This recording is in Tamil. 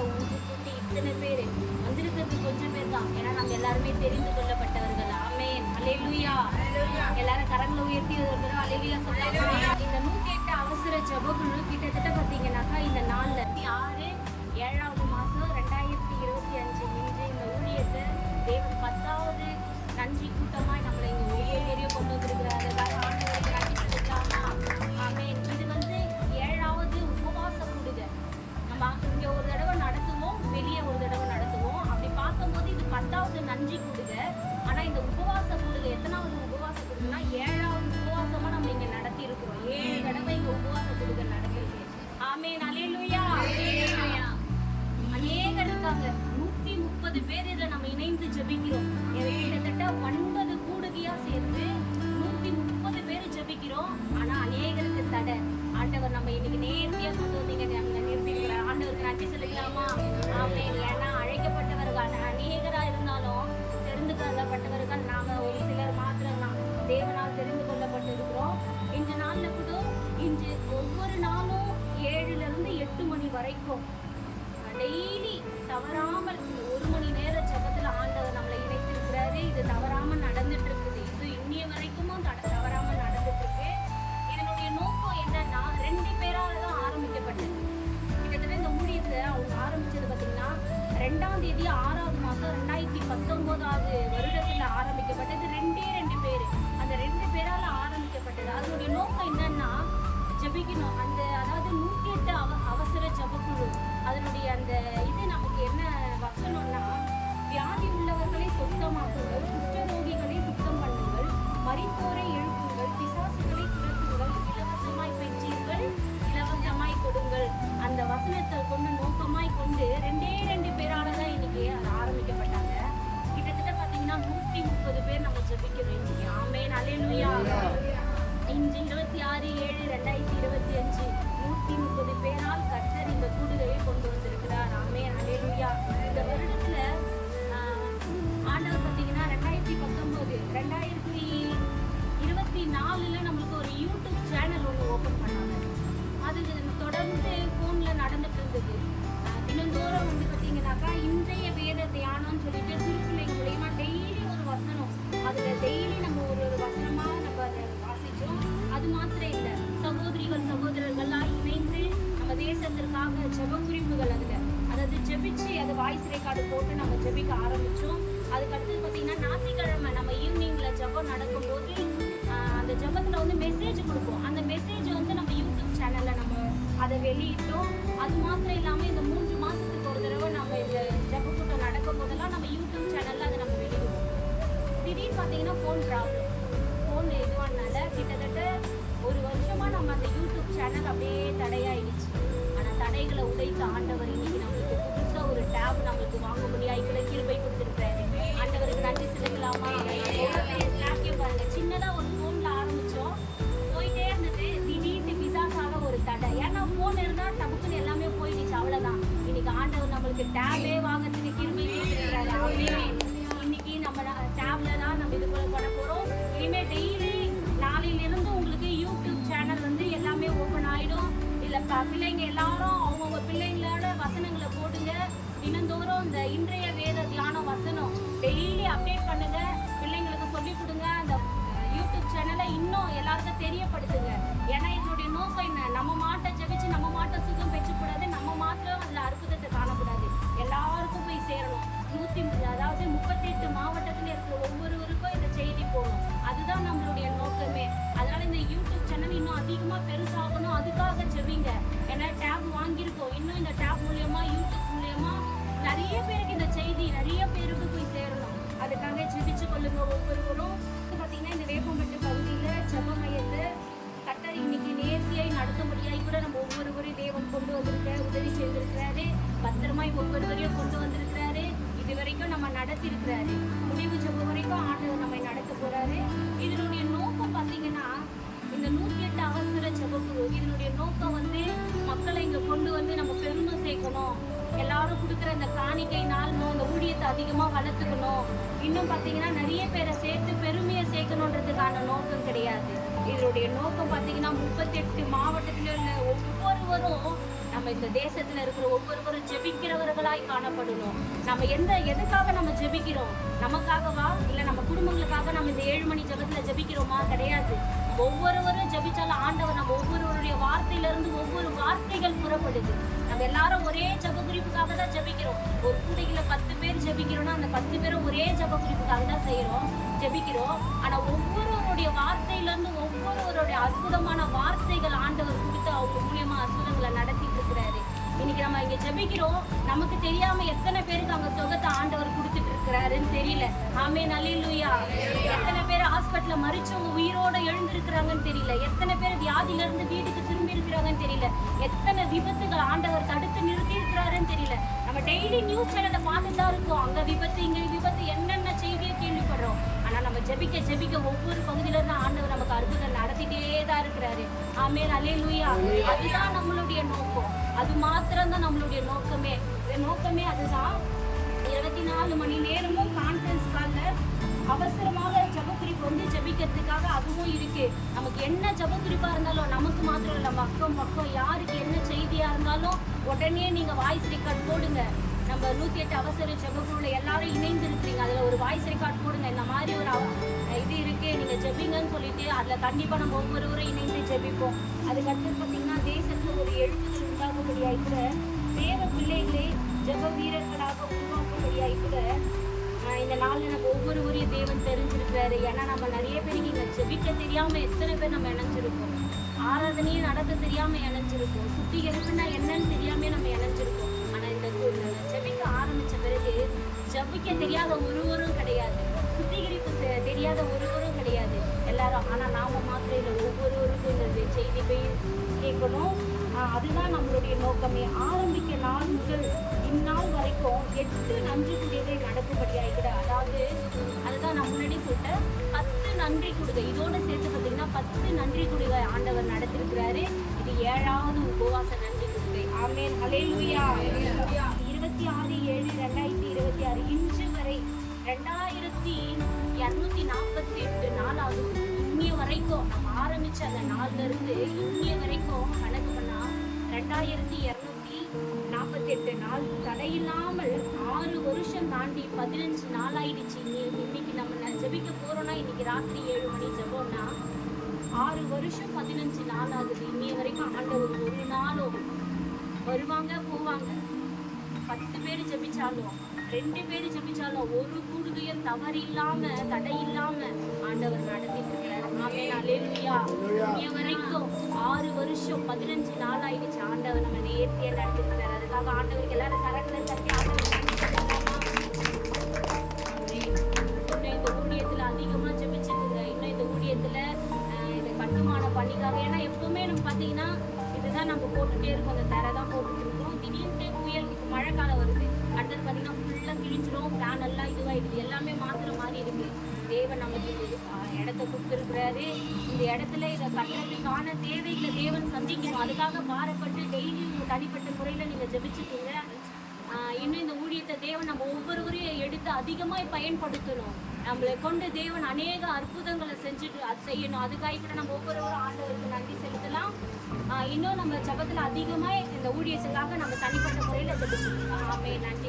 கூட்டி இத்தனை பேர் வந்திருக்கிறது கொஞ்சம் பேர் தான் ஏன்னா நாங்க எல்லாருமே தெரிந்து கொள்ளப்பட்டவர்கள். ஆமே அலையிலுயா எல்லாரும் கரங்களை உயர்த்தி ஒரு தடவை அல்லேலூயா இந்த நூத்தி எட்டு அவசர ஜபகுழு கிட்டத்தட்ட பார்த்தீங்கன்னாக்கா இந்த நாளில் ஆறு ஏழாம் இது நன்றி கூடுகை ஆனா இந்த உபவாச கூடுகை எத்தனாவது உபவாச கூடுகைன்னா ஏழாவது உபவாசமா நம்ம இங்க நடத்தி இருக்கிறோம் ஏழு தடவை இங்க உபவாச கூடுகை நடத்திருக்கு ஆமே நலையிலுயா அநேகர் இருக்காங்க. நூத்தி முப்பது பேர் இதுல நம்ம இணைந்து ஜெபிக்கிறோம். கிட்டத்தட்ட ஒன்பது கூடுகையா சேர்ந்து நூத்தி முப்பது பேர் ஜெபிக்கிறோம். ஆனா அநேகருக்கு தடை. ஆண்டவர் நம்ம இன்னைக்கு நேர்த்தியா கொண்டு வந்தீங்க. நம்ம ஆண்டவருக்கு நன்றி செலுத்தலாமா? ஆமே தேவனால் தெரிந்து கொள்ளப்பட்டிருக்கிறோம். இந்த நாளில் கூட இன்று ஒவ்வொரு நாளும் ஏழுலேருந்து எட்டு மணி வரைக்கும் டெய்லி தவறாமல் ஒரு மணி நேர ஜெபத்துல ஆண்டவர் நம்மளை இணைத்திருக்கிறாரு. இது தவறாமல் நடந்துட்டு இருக்கு. பார்த்தாக்கா இன்றைய வேத தியானம்னு சொல்லிட்டு சிறுபிள்ளை மூலியமா டெய்லி ஒரு வசனம். அதுல டெய்லி நம்ம ஒரு ஒரு வசனமா நம்ம அதை வாசிச்சோம். அது மாத்திரம் இல்லை. சகோதரிகள் சகோதரர்கள்லாம் இணைந்து நம்ம தேசத்திற்காக ஜெப குறிப்புகள் அதுல. அதாவது ஜெபிச்சு அது வாய்ஸ் ரெக்கார்டு போட்டு நம்ம ஜெபிக்க ஆரம்பிச்சோம். அதுக்கு அடுத்தது பார்த்தீங்கன்னா ஞாயிற்றுக்கிழமை நம்ம ஈவினிங்ல ஜெபம் நடக்கும்போது போது அந்த ஜெபத்துல வந்து மெசேஜ் கொடுப்போம். அந்த மெசேஜ் வந்து நம்ம யூடியூப் சேனல்ல நம்ம அதை வெளியிட்டோம். அது மாத்திரம் இல்லாம இந்த மூணு பார்த்தீங்கன்னா ஃபோன் ப்ராப்ளம் ஃபோன் இதுவானால கிட்டத்தட்ட ஒரு வருஷமாக நம்ம அந்த யூடியூப் சேனல் அப்படியே தடையாயிடுச்சு. ஆனால் தடைகளை உடைத்த ஆண்டவர் இன்னைக்கு நம்மளுக்கு புதுசாக ஒரு டேப் நம்மளுக்கு பண்ணுங்க. பிள்ளைங்களுக்கு சொல்லி கொடுங்க. அந்த யூடியூப் சேனலை இன்னும் எல்லாருக்கும் தெரியப்படுத்துங்க. ஏன்னா இதனுடைய நோக்கம் என்ன? நம்ம மாட்டை ஜெபிச்சு நம்ம மாட்டை சுகம் பெற்றுக்கூடாது. நம்ம மாத்திரம் அதுல அற்புதத்தை காணக்கூடாது. எல்லாருக்கும் போய் சேரணும். நூத்தி மு- அதாவது முப்பத்தெட்டு மாவட்டத்துல இருக்கிற ஒவ்வொருவருக்கும் இந்த செய்தி கொள்ளுங்க ஒவ்வொருவரும் பார்த்தீங்கன்னா இந்த வேப்பம்பட்டு பகுதியில் ஜெப மையத்தை கத்தர் இன்னைக்கு நேர்த்தியாய் நடத்தும்படியாய் கூட நம்ம ஒவ்வொருவரையும் தேவன் கொண்டு வந்திருக்க உதவி செய்திருக்கிறாரு பத்திரமாய் ஒவ்வொருவரையும் கொண்டு வந்திருக்கிறாரு இது வரைக்கும் நம்ம நடத்திருக்கிறாரு முடிவு செவ்வ வரைக்கும் ஆண்டு நம்மை நடத்த போறாரு இதனுடைய நோக்கம் பார்த்தீங்கன்னா இந்த நூற்றி எட்டு அவசர ஜெபக்குழு இதனுடைய நோக்கம் வந்து மக்களை இங்கே கொண்டு வந்து நம்ம பெருமை சேர்க்கணும். எல்லாரும் கொடுக்குற இந்த காணிக்கை நாள் இந்த ஊழியத்தை அதிகமாக வளர்த்துக்கணும். இன்னும் பார்த்தீங்கன்னா நிறைய பேரை சேர்த்து பெருமையை சேர்க்கணுன்றதுக்கான நோக்கம் கிடையாது. இதனுடைய நோக்கம் பார்த்தீங்கன்னா முப்பத்தெட்டு மாவட்டத்தில் உள்ள ஒவ்வொருவரும் நம்ம இந்த தேசத்தில் இருக்கிற ஒவ்வொருவரும் ஜெபிக்கிறவர்களாய் காணப்படணும். நம்ம எந்த எதுக்காக நம்ம ஜெபிக்கிறோம்? நமக்காகவா? இல்லை நம்ம குடும்பங்களுக்காக நம்ம இந்த ஏழு மணி ஜபத்தில் ஜெபிக்கிறோமா? கிடையாது. ஒவ்வொருவரும் ஜெபிச்சாலும் ஆண்டவர் நம்ம ஒவ்வொருவருடைய வார்த்தையிலிருந்து ஒவ்வொரு வார்த்தைகள் புறப்படுது. நம்ம எல்லாரும் ஒரே ஜப குறிப்புக்காக தான் ஜெபிக்கிறோம். ஒரு கூடையில பத்து பேர் ஜபிக்கிறோம்னா அந்த பத்து பேரும் ஒரே ஜப குறிப்புக்காக தான் செய்யறோம் ஜெபிக்கிறோம். ஆனா ஒவ்வொருவருடைய வார்த்தையில இருந்து ஒவ்வொருவருடைய அற்புதமான வார்த்தைகள் ஆண்டவர் கொடுத்து அவங்க மூலியமா அற்புதங்களை நடத்திட்டு இருக்கிறாரு. நம்ம இங்க ஜெபிக்கிறோம். நமக்கு தெரியாம எத்தனை பேருக்கு அவங்க சுகத்தை ஆண்டவர் கொடுத்துட்டு இருக்கிறாருன்னு தெரியல. ஆமே நல்லா எத்தனை பேர் ஹாஸ்பிட்டல்ல மறிச்சவங்க உயிரோட எழுந்திருக்கிறாங்கன்னு தெரியல. எத்தனை பேர் வியாதியில இருந்து வீட்டுக்கு திரும்பி இருக்கிறாங்கன்னு தெரியல. எத்தனை விபத்துகள் ஆண்டவர் தடுத்து நிறுத்தி இருக்கிறாருன்னு தெரியல. நம்ம டெய்லி நியூஸ் சேனலை பார்த்துட்டு தான் இருக்கோம். அங்க விபத்து இங்க விபத்து என்னென்ன செய்தியை கேள்விப்படுறோம். ஆனா நம்ம ஜெபிக்க ஜெபிக்க ஒவ்வொரு பகுதியில இருந்து ஆண்டவர் நமக்கு அற்புதம் நடத்திட்டே தான் இருக்கிறாரு. ஆமே நல்லா அதுதான் நம்மளுடைய நோக்கம். அது மாத்திரம் தான் நம்மளுடைய நோக்கமே. நோக்கமே அதுதான். இருபத்தி நாலு மணி நேரமும் கான்ஃபரன்ஸ் காலில் அவசரமாக ஜபக்குறிப்பு வந்து ஜெபிக்கிறதுக்காக அதுவும் இருக்கு. நமக்கு என்ன ஜபக்குறிப்பா இருந்தாலும் நமக்கு மாத்திரம் இல்லை. நம்ம அக்கம் யாருக்கு என்ன செய்தியா இருந்தாலும் உடனே நீங்க வாய்ஸ் ரெக்கார்ட் போடுங்க நம்ம நூத்தி எட்டு அவசர ஜபக்குள்ள எல்லாரும் இணைந்து ஒரு வாய்ஸ் ரெக்கார்ட் போடுங்க. இந்த மாதிரி ஒரு இது இருக்கு நீங்க ஜெபிங்கன்னு சொல்லிட்டு அதுல கண்டிப்பா நம்ம ஒவ்வொருவரும் இணைந்து ஜெபிப்போம். அதுக்கடுத்து பாத்தீங்கன்னா தேசத்துல ஒரு எழுத்துக்கள் உண்டாகும்படியாய் கூட தேவ பிள்ளைகளே ஜெப வீரர்களாக உருவாக்கும்படியாய் கூட இந்த நாள்ல நம்ம ஒவ்வொருவரையும் தேவன் தெரிஞ்சிருக்கிறாரு. ஏன்னா நம்ம நிறைய பேருக்கு இங்க ஜெபிக்க தெரியாம எத்தனை பேர் நம்ம இணைஞ்சிருக்கோம் ஆராதனையும் நடக்க தெரியாம இணைஞ்சிருக்கோம் சுத்திகரிப்புனா என்னன்னு தெரியாம நம்ம இணைஞ்சிருக்கோம் ஜபிக்க தெரியாத ஒருவரும் கிடையாது. சுத்திகரிப்பு தெ- தெரியாத ஒருவரும் கிடையாது. எல்லாரும் ஆனால் நாம மாத்திரம் இல்லை ஒவ்வொருவருக்கும் இந்த செய்தி போய் கேட்கணும். அதுதான் நம்மளுடைய நோக்கமே. ஆரம்பிக்க நாள் முதல் இந்நாள் வரைக்கும் எட்டு நன்றி குடியதை நடக்கும்படியாகிட அதாவது அதுதான் நான் முன்னாடி சொல்லிட்டேன். பத்து நன்றி கொடுக்க இதோட சேர்த்து பார்த்தீங்கன்னா பத்து நன்றி கொடுங்க ஆண்டவர் நடத்திருக்கிறாரு. இது ஏழாவது உபவாச நன்றி கொடுகை ஆமேன். அலேலுயா இருபத்தி ஆறு ஏழு ரெண்டாயிரத்தி இருபத்தி ஆறு இன்று வரை ரெண்டாயிரத்தி இரநூத்தி நாற்பத்தி எட்டு நாள் ஆகுது வரைக்கும் நம்ம ஆரம்பிச்ச அந்த நாள்ல இருந்து இன்னிய வரைக்கும் கணக்கு பண்ணா ரெண்டாயிரத்தி இரநூத்தி நாற்பத்தி எட்டு நாள் தடையில்லாமல் ஆறு வருஷம் தாண்டி பதினஞ்சு நாள் ஆயிடுச்சு இன்னைக்கு நம்ம ஜபிக்க ஜெபிக்க போறோம்னா இன்னைக்கு ராத்திரி ஏழு மணி ஜெபம்னா ஆறு வருஷம் பதினஞ்சு நாள் ஆகுது இன்னைய வரைக்கும் ஆண்டவர் ஒரு நாளும் வருவாங்க போவாங்க. பத்து பேர் ஜெபிச்சாலும் ரெண்டு பேர் ஜெபிச்சாலும் ஒரு கூடுகையும் தவறு இல்லாம தடை இல்லாம ஆண்டவர் நடத்திட்டு இருக்கிறார். வரைக்கும் ஆறு வருஷம் பதினஞ்சு நாள் ஆயிடுச்சு ஆண்டவர் நம்ம நேர்த்தியா நடத்திட்டு இருக்கிறார். அதுக்காக ஆண்டவருக்கு எல்லாரும் கரங்களை தட்டி ஆண்டவர் இன்னும் இந்த ஊழியத்துல அதிகமா ஜெபிச்சிருங்க இன்னும் இந்த ஊழியத்துல ஆஹ், கட்டுமானம் கட்டுமான பணிக்காக ஏன்னா எப்பவுமே நம்ம பாத்தீங்கன்னா இதுதான் நம்ம போட்டுட்டே இருக்கோம். அந்த தரை தான் போட்டுட்டு தேவன் நமக்கு இடத்த கொடுத்துருக்கிறாரு. இந்த இடத்துல இதை கட்டுறதுக்கான தேவைகளை தேவன் சந்திக்கணும். அதுக்காக பாரப்பட்டு டெய்லி தனிப்பட்ட முறையில் நீங்கள் ஜெபிச்சுக்கோங்க. இன்னும் இந்த ஊழியத்தை தேவன் நம்ம ஒவ்வொருவரையும் எடுத்து அதிகமாக பயன்படுத்தணும். நம்மளை கொண்டு தேவன் அநேக அற்புதங்களை செஞ்சுட்டு அது செய்யணும். அதுக்காக கூட நம்ம ஒவ்வொருவரும் ஆண்டவருக்கு நன்றி செலுத்தலாம். இன்னும் நம்ம ஜபத்தில் அதிகமாக இந்த ஊழியத்துக்காக நம்ம தனிப்பட்ட முறையில் ஜெபிச்சுக்கலாம் ஆமே நன்றி.